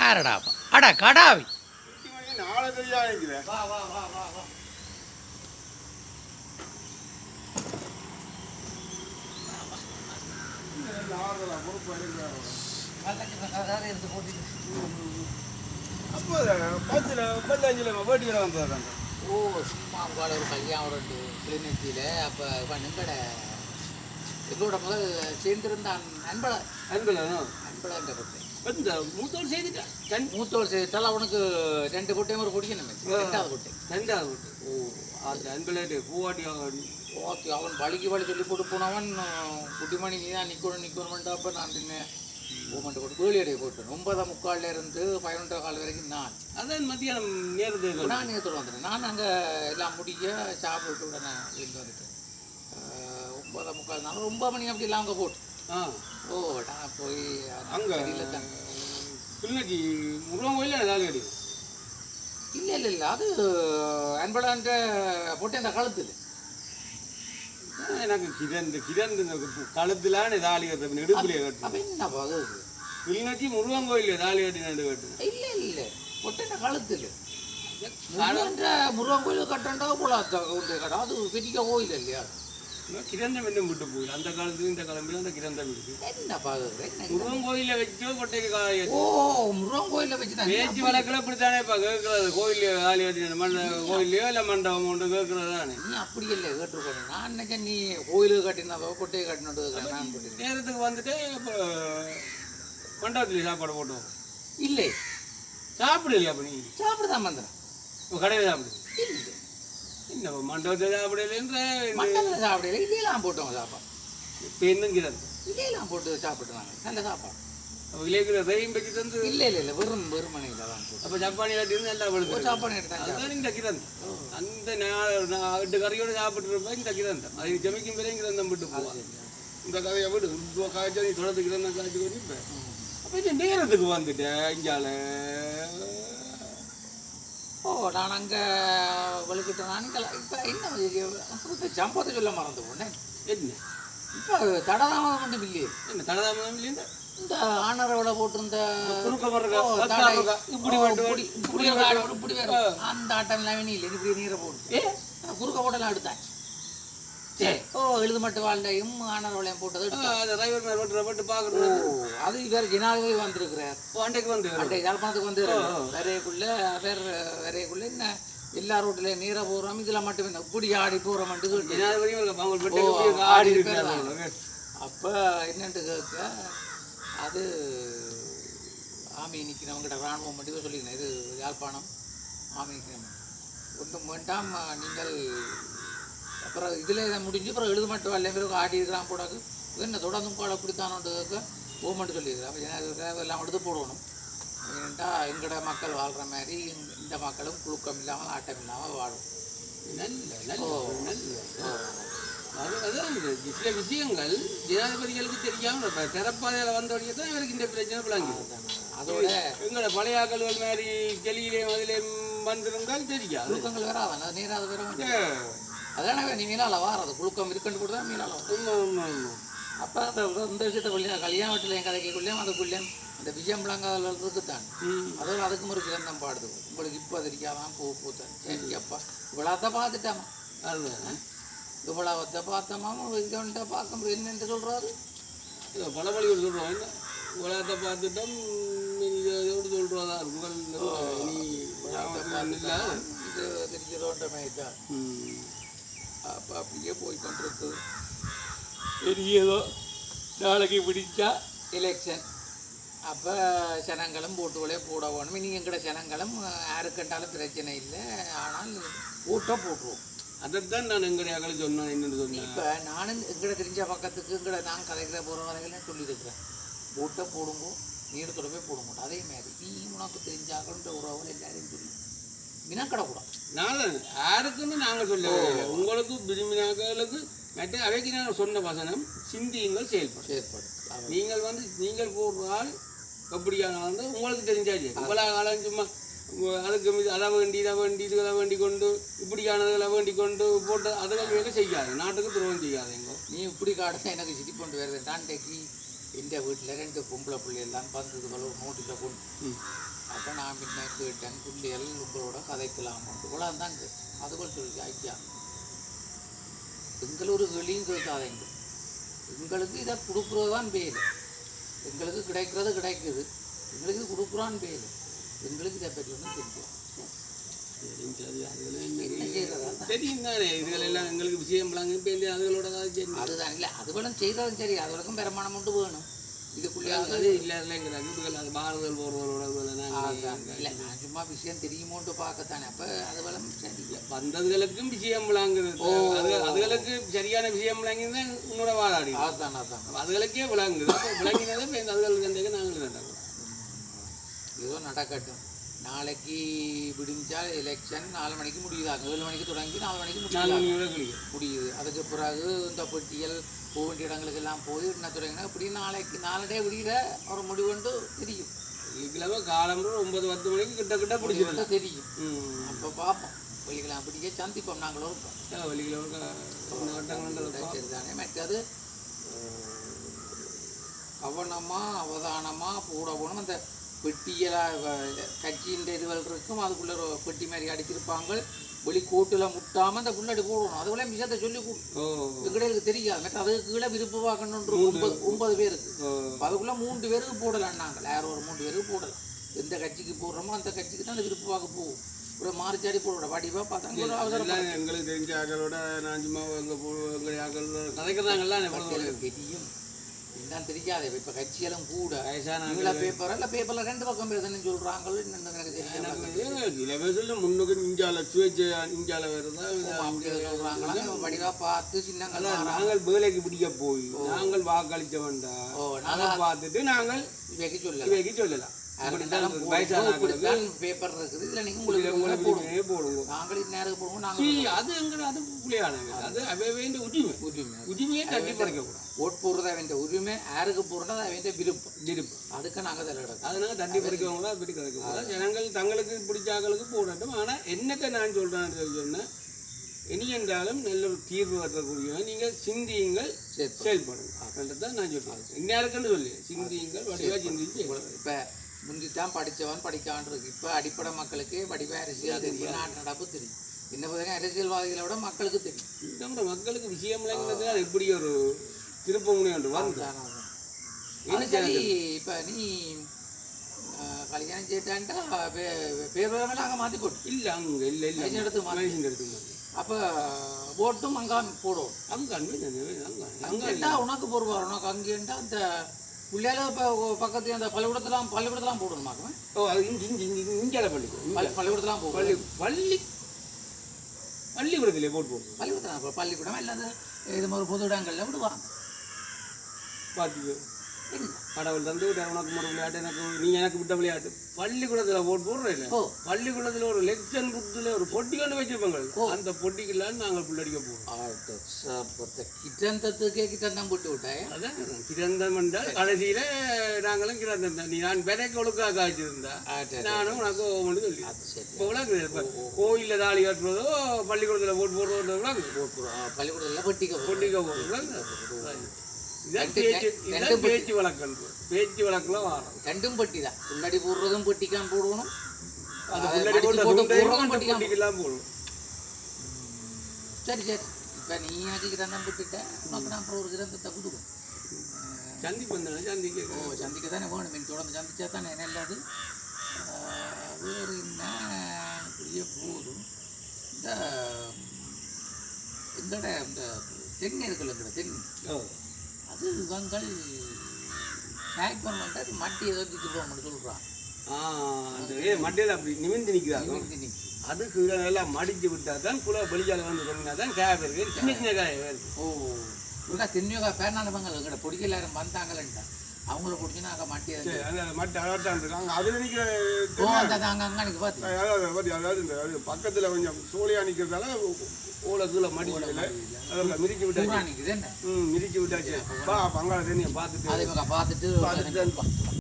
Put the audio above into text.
ஆரடாப்பா அடா கடாவி. ஓ சும்மா ஒரு கல்யாணம் ரெண்டு கிளிநொச்சியில் அப்போ பண்ணுங்கட எங்களோட முதல் சேர்ந்திருந்த அன்பள அன்பில் அன்பளன்ற பொட்டை இந்த மூத்தோடு செய்துட்டேன் ரெண்டு மூத்தோர் சேர்த்தால அவனுக்கு ரெண்டு பொட்டையும் ஒரு குடிக்கணும் ரெண்டாவது பொட்டை ரெண்டாவது வீட்டு ஓ அந்த அன்பில் பூவாட்டி ஓகே அவன் வலிக்கு வலி சொல்லி போட்டு போனவன் குட்டிமணி நீ தான் நிற்கணும் நிற்கணும்ட்டு அப்போ நான் பின்ன மூமெண்ட் போட்டு வேலியடைய போட்டேன் ஒன்பதாம் முக்கால்ல இருந்து பதினொன்றரை கால் வரைக்கும் நான். அதான் மத்தியானம் நேரத்துக்கு நான் நேரத்தோடு வந்துட்டேன். நான் அங்கே எல்லாம் முடிக்க சாப்பிட்டு உடனே இருந்து வந்துட்டேன். அஹ் ஒன்பதாம் முக்கால் நாள் ஒன்பது மணி அப்படி எல்லாம் அங்கே போட்டு ஓ நான் போய் அங்கே கிளிநொச்சி முருகன் கோயிலில் ஏதாவது அடி இல்லை இல்லை இல்லை. அது அன்படான்ற போட்டு அந்த கழுத்தில். எனக்கு கிரந்து கிரந்து இந்த கழுத்திலான தாலி கட்டுறேன் இடுப்புலையே கட்டுறேன் அப்போ என்ன அது? கிளிநொச்சி முருகன் கோயிலில் தாலி கட்டி நடு கட்டுறேன் இல்லை இல்லை. பொட்டு அந்த கழுத்தில். முருகன் கோயில் கட்டண்டா போல அது பெரிய கோயில் இல்லையா கிரந்தம் என்ன விட்டு போயில அந்த காலத்துல இந்த காலத்துல அந்த கிரந்தம் இருக்கு என்ன பார்க்குறேன் முருகன் கோயிலில் வச்சோ கொட்டைக்கு காய ஓ முருகன் கோயிலில் வச்சு தான் பேச்சு வழக்கில் இப்படித்தானே இப்போ கேட்கறது? கோயிலில் தாலி கட்டி மண்ட கோயிலையோ இல்லை மண்டபம் ஒன்று கேட்கறது தானே? நீ அப்படி இல்லை கேட்டுருக்கோம் நான் நினைச்சேன் நீ கோயிலுக்கு கட்டினதோ கொட்டையை கட்டினதோ நான் நேரத்துக்கு வந்துட்டு இப்போ மண்டபத்தில் சாப்பாடு போட்டோம் இல்லை. சாப்பிடலையா அப்போ நீ? சாப்பிடுதான் வந்துடும் இப்போ கடையில் சாப்பிடு. இல்லை. என்ன மண்டபத்தில் சாப்பிடலன்ற மண்டபத்தில் சாப்பிடல இல்லையெல்லாம் போட்டோம் சாப்பாடு. இப்போ இன்னும் கிரந்தம் இல்லையெல்லாம் போட்டு சாப்பிட்டுனாங்க நல்ல சாப்பாடு. இலைக்குள்ள தையும் வச்சு தந்து. இல்லை இல்லை இல்லை வெறும் வெறுமனையில் தான் போட்டு. அப்போ ஜப்பானி கட்டிருந்து நல்லா பழுது சாப்பாடு எடுத்தாங்க அதுதான் இந்த கிரந்தம். அந்த நான் எட்டு கறியோடு சாப்பிட்டு இருப்பேன் இந்த கிரந்தம். அது ஜமிக்கும் பிறகு கிரந்தம் விட்டு போவான் இந்த கதையை விடு. இப்போ காய்ச்சல் நீ தொடர்ந்து கிரந்தம் காய்ச்சி கொண்டு அப்போ இந்த நேரத்துக்கு வந்துட்டேன் இங்கால ஓ நான் அங்கே வலுக்கிட்ட நான் இப்போ என்ன புதுத்த சம்பவத்தை சொல்ல மறந்து போனேன் என்ன? இப்போ தடதாமதம் மட்டும் இல்லையே. என்ன தடதாமதம் இல்லையா இந்த ஆனரவளை போட்டிருந்த குறுக்க. ஸ்டாப்புக்கு இப்படி வந்து இப்படி இப்படி இப்படி அந்த ஆட்டம் நீ இல்லை இப்படி நீரை போடு ஏ? நான் குறுக்க போட்டெல்லாம் எடுத்தாச்சு. சரி ஓ எழுது மட்டும் வாழ்க்கையும் ஆனரவளையும் போட்டது டிரைவர் மேலே போட்டு போட்டு ஓ பார்க்குறோம் அது வேறு ஜனாதிபதி வந்திருக்கிறார். அன்றைக்கு வந்து அன்றைய யாழ்ப்பாணத்துக்கு வந்து வரையக்குள்ள வேற வரையக்குள்ள என்ன? எல்லா ரோட்டில் நீரை போகிறோம் இதில் மட்டும் இப்படி ஆடி போகிறோம் மட்டும் ஆடி ஆடி இருக்கிறாங்க. அப்போ என்னன்ட்டு கேட்க அது ஆமி நிற்கிறவங்ககிட்ட இராணுவம் மட்டும் சொல்லிக்கிறேன் இது யாழ்ப்பாணம். ஆமி நிற்கிறவங்க ஒன்றும் வேண்டாம். நீங்கள் அப்புறம் இதில் இதை முடிஞ்சு அப்புறம் எழுத மட்டும். வரல பிறகு ஆடி இருக்கிறான் போடாது என்ன தொடர்ந்தும் பிடித்தானோட்டு கேட்க போகமாட்டு சொல்லியிருக்கிறேன் அப்போ ஜனாதிபதி எல்லாம் எடுத்து போடணும். ஏன்டா எங்கட மக்கள் வாழ்கிற மாதிரி இந்த- மக்களும் குழுக்கம் இல்லாமல் ஆட்டம் இல்லாமல் வாழும். நல்ல நல்ல ஓ. நல்ல. ஓ. அது அதான் இது. சில விஷயங்கள் ஜனாதிபதிகளுக்கு தெரியாம இப்ப திறப்பாதையில் வந்தோடனே தான் இவருக்கு இந்த பிரச்சனை விளங்குது. அதோட எங்களோட பழைய மாதிரி செளியிலேயும் அதிலேயும் வந்திருந்தால் தெரியாது. வேற நேராக அது அதானே நீ மீனால வாரது குழுக்கம் இருக்குன்னு கூட தான் மீனால. அப்போ அந்த இந்த விஷயத்தை கொள்ளையா கல்யாண வீட்டில் என் கதைக்குள்ளேயும் அதுக்குள்ளேயும் இந்த விஷயம் பிள்ளைங்க தான் ம். அதோட அதுக்கும் ஒரு கிரந்தம் பாடுது. உங்களுக்கு இப்போ தெரியாதான் பூ பூத்தன். சரி அப்பா. இவ்வளோத்த பார்த்துட்டாமா அதுதான் இவ்வளோத்த பார்த்தோமாமா இதுன்ட்டு பார்க்க முடியும் என்னென்று சொல்கிறாரு இதை பழமொழி ஒரு சொல்கிறோம் உலகத்தை பார்த்துட்டோம் இதோடு சொல்கிறதா இருக்கும் நீ இல்லை. மாதிரி தான். அப்போ அப்படியே போய் கொண்டிருக்கு. பெரியதோ நாளைக்கு பிடிச்சா எலெக்ஷன் அப்போ ஜனங்களும் போட்டுகளே போட வேணும் இனி எங்கட ஜனங்களும் யாருக்கண்டாலும் பிரச்சனை இல்லை. ஆனால் ஓட்டை போட்டுருவோம் அதைத்தான் நான் எங்களுடைய அகலை சொன்னேன். என்னன்னு சொன்னேன். இப்போ நானும் எங்கட தெரிஞ்ச பக்கத்துக்கு எங்கட நான் கதைக்கிற போகிற வரையிலும் சொல்லியிருக்கிறேன். ஓட்டை போடுங்கோ நீடத்தோட போய் போடுங்க. அதே மாதிரி நீ உனக்கு தெரிஞ்சாக்கன்ற உறவுகள் எல்லாரையும் சொல்லி. வினாக்கடக்கூடாது. நான் யாருக்குன்னு நாங்கள் சொல்ல உங்களுக்கு விரும்பினாக்களுக்கு மற்ற அவைக்கு நான் சொன்ன வசனம் சிந்தியுங்கள் செயல்படும் செயற்படும் அவன் நீங்கள் வந்து நீங்கள் போடுறால் எப்படியானாலும் தான் உங்களுக்கு தெரிஞ்சாச்சு காலம் சும்மா அதுக்கு மீது அதை வேண்டி இதை வேண்டி இதுகளை வேண்டி கொண்டு இப்படியானதுகளை வேண்டி கொண்டு போட்டு வேலை செய்யாது. நாட்டுக்கு துரோகம் செய்யாதீங்க. நீ இப்படி காடுதான் எனக்கு சிரிப்பு கொண்டு வருது நான்டைக்கு இந்த வீட்டில் ரெண்டு பொம்பளை பிள்ளையெல்லாம் வந்தது போல ஒரு நோட்டில் கொண்டு. அப்போ நான் பின்ன கேட்டேன் பிள்ளைகள் உங்களோட கூட தான் கேட்டேன் அதுபோல் சொல்லி ஐயா. எங்கள் ஒரு வெளியும் கேட்காதீங்க எங்களுக்கு இதை கொடுக்குறது தான் பேர் எங்களுக்கு கிடைக்கிறது கிடைக்குது. எங்களுக்கு இது கொடுக்குறான்னு பேர் எங்களுக்கு இதை பற்றி ஒன்றும் தெரியும் சரி தெரியும் தானே இதுகளெல்லாம் எங்களுக்கு விஷயம் பிள்ளைங்க அதுகளோட கதை சரி. அதுதான். இல்லை அது வேணும் செய்கிறதும் சரி. அது வரைக்கும் பெருமானம் மட்டும் வேணும். இதுக்குள்ளே அது இல்லை இல்லைங்கிறாங்க இதுகள் அது போகிறதோட அதான் இல்லை நான் சும்மா விஷயம் தெரியுமோன்ட்டு பார்க்கத்தானே. அப்போ அது வேணும் சரி வந்ததுகளுக்கும் விஷயம் விளங்குது. அது அதுகளுக்கு சரியான விஷயம் விளங்கினா உன்னோட வாழாடி அதுதான் அதுதான். அதுகளுக்கே விளங்குது. விளங்கினதை அதுகளுக்கு நாங்கள் நடக்கும் ஏதோ நடக்கட்டும். நாளைக்கு விடிஞ்சால் எலெக்ஷன் நாலு மணிக்கு முடியுதாங்க. ஏழு மணிக்கு தொடங்கி நாலு மணிக்கு குளிக்கும் முடியுது. அதுக்கு பிறகு இந்த பெட்டியல் போக வேண்டிய இடங்களுக்கு எல்லாம் போய் என்ன தொடங்கினா இப்படி நாளைக்கு நாலடே விடியில ஒரு முடிவுண்டு தெரியும். வெள்ளிக்கிழமை காலம்பு ஒன்பது பத்து மணிக்கு கிட்ட கிட்ட பிடிச்சிருந்தேன் முடிவுண்டு தெரியும். அப்போ பார்ப்போம் வெள்ளிக்கிழமை பிடிக்க சந்திப்போம். நாங்களும் இருப்போம். வெள்ளிக்கிழமை சரிதானே. மற்றது கவனமாக அவதானமாக கூட போகணும் அந்த பெட்டியெல்லாம் கட்சியின் இதுகள் இருக்கும். அதுக்குள்ளே பெட்டி மாதிரி அடிச்சிருப்பாங்க. வெளி கோட்டில் முட்டாமல் அந்த புள்ளடி போடணும். அதுக்குள்ளே விஷயத்தை சொல்லி எங்களுக்கு தெரியாது. மற்ற அதுக்கு கீழே விருப்பு பார்க்கணுன்ற ஒன்பது ஒன்பது பேருக்கு. அதுக்குள்ளே மூன்று பேருக்கு போடலாம் நாங்கள். யாரோ ஒரு மூன்று பேருக்கு போடலாம். எந்த கட்சிக்கு போடுறோமோ அந்த கட்சிக்கு தான் அந்த விருப்பு பார்க்க போகும். ஒரு மாறிச்சாடி போடுவோம். வடிவாக பார்த்தாங்க எங்களுக்கு தெரிஞ்ச ஆக்களோட நான் சும்மா எங்கள் எங்கள் ஆக்களோட கதைக்கிறாங்கல்ல தெரியும். என்னன்னு தெரியாது இப்போ கட்சியெல்லாம் கூட. நீங்களா பேப்பர் இல்லை பேப்பரில் ரெண்டு பக்கம் பேசுன்னு சொல்கிறாங்களோ எனக்கு முன்னுக்கு இஞ்சால சுயேட்சை இஞ்சால சொல்கிறாங்களா வடிவாக பார்த்து சின்னங்கள் நாங்கள் வேலைக்கு பிடிக்க போய் நாங்கள் வாக்களிக்க வேண்டாம் ஓ அதை பார்த்துட்டு நாங்கள் இவைக்கு சொல்லலாம் இவைக்கு சொல்லலாம் பேப்பர் இருக்குது. இல்லை நீங்கள் உங்களுக்கு போடுவோம். போடுவோம். நாங்கள் அது அது புள்ளியானது அது உரிமை. உரிமை. உரிமையை தட்டி பறிக்க கூடாது. ஓட் போடுறது அவன் உரிமை யாருக்கு போடுறது அவன் விருப்பம். விருப்பம். அதுக்கு நாங்கள் அதனால தட்டி பறிக்கவங்க தான் அப்படி கிடைக்க ஜனங்கள் தங்களுக்கு பிடிச்ச ஆக்களுக்கு போடட்டும். ஆனால் என்னத்தை நான் சொல்றேன்னு சொன்னா இனி என்றாலும் நல்ல ஒரு தீர்வு வரக்கூடிய நீங்கள் சிந்தியுங்கள் சரி செயல்படுங்க தான் நான் சொல்றேன். இந்நேரத்துன்னு சொல்லி சிந்தியுங்கள் வடிவா சிந்திச்சு இப்போ முந்தி தான் படித்தவன் படிக்கான் இருக்கு. இப்போ அடிப்படை மக்களுக்கு வடிவ அரசியல் தெரியும். நாட்டு நடப்பு தெரியும். இன்னும் பார்த்தீங்கன்னா அரசியல்வாதிகளை விட மக்களுக்கு தெரியும். நம்ம மக்களுக்கு விஷயம் இல்லைங்கிறது அது எப்படி ஒரு திருப்ப முடியும் வந்து சரி இப்போ நீ கல்யாணம் செய்யிட்டான்டா பேர் அங்கே மாற்றி போட்டு இல்லை அங்கே இல்லை இல்லை. எடுத்து மாற்றி எடுத்து அப்போ ஓட்டும் அங்கே போடுவோம். அங்கே அங்கே உனக்கு போடுவார் உனக்கு அங்கேண்டா அந்த பிள்ளையால பக்கத்து அந்த பள்ளிக்கூடத்தெல்லாம் பள்ளிக்கூடத்தெல்லாம் போடணுமாக்கும் ஓ அது இங்கே இங்கே இங்கே இங்கே பள்ளிக்கூடம் பள்ளிக்கூடத்தெல்லாம் போகும் பள்ளி பள்ளி பள்ளிக்கூடத்திலே போட்டு போகும் பள்ளிக்கூடம் பள்ளிக்கூடம் இல்லாத இது மாதிரி பொது இடங்களில் விடுவாங்க. என்ன? கடவுள் தந்து விட்டார். உனக்கு ஒரு விளையாட்டு எனக்கு நீ எனக்கு விட்ட விளையாட்டு. பள்ளிக்கூடத்தில் போட்டு போடுற இல்லை ஓ. பள்ளிக்கூடத்தில் ஒரு லெக்சன் புத்தில் ஒரு பொட்டி கொண்டு வச்சிருப்பாங்க. அந்த பொட்டிக்கெல்லாம் நாங்கள் புள்ளடிக்க போடுவோம் கிட்டந்தத்துக்கே கிட்டந்தான் போட்டு விட்டாயே? அதான் கிரந்தம் என்றால் கடைசியில் நாங்களும் கிரந்தம் தான். நீ நான் பெரைக்கு ஒழுக்கா காய்ச்சிருந்தா நானும் உனக்கு ஓமனு சொல்லி இப்போ விளக்குது கோயிலில் தாலி கட்டுறதோ பள்ளிக்கூடத்தில் போட்டு போடுறதோ விளக்குது பள்ளிக்கூடத்தில் பட்டிக்க பொட்டிக்க போடுறது இதான் பேச்சு இதான் பேச்சு வழக்கம் பேச்சு வழக்கில் வரோம் ரெண்டும் பட்டி தான் முன்னாடி போடுறதும் பட்டிக்கான் போடணும் அது துண்டையும் போடுறதும் பொட்டிக்கெல்லாம் போடும் சரி சரி. இப்போ நீ எனக்கு கிரந்தம் போட்டுட்ட உனக்கு நான் அப்புறம் ஒரு கிரந்தத்தை கொடுக்கும் சந்திப்பு தானே சந்திக்க. ஓ சந்திக்க தானே வேணும். மீன் தொடர்ந்து சந்திச்சா தானே நல்லது வேறு என்ன? பெரிய போதும். இந்த இந்த தென்னை இருக்குல்ல ஓ. அது இவங்கள் அது மட்டி ஏதோ திட்டு போகணும்னு சொல்கிறான் அந்த மட்டையில் அப்படி நிமிர்ந்து நிற்கிறாங்க நிற்கி அது கீழே எல்லாம் மடிச்சு விட்டா தான் குல வெளியால வந்து கொண்டா தான் காய இருக்கு சின்ன சின்ன காய வருது ஓ இவங்க தென்னியோகா பேரணானவங்க எங்கட பொடிக்க எல்லாரும் வந்தாங்களேன்ட்டா. அவங்கள பிடிச்சினா அங்கே மட்டி மட்டை அதான் இருக்காங்க அதில் நிற்கிற அங்கே அங்கே அன்னைக்கு பார்த்து அதாவது அதாவது இந்த பக்கத்தில் கொஞ்சம் சோழியா நிற்கிறதால ஓலை கீழே மடிக்கல. மிதிச்சு விட்டாச்சு. ம் மிதிச்சு விட்டாச்சு. பா பங்காள தண்ணியை பார்த்துட்டு பார்த்துட்டு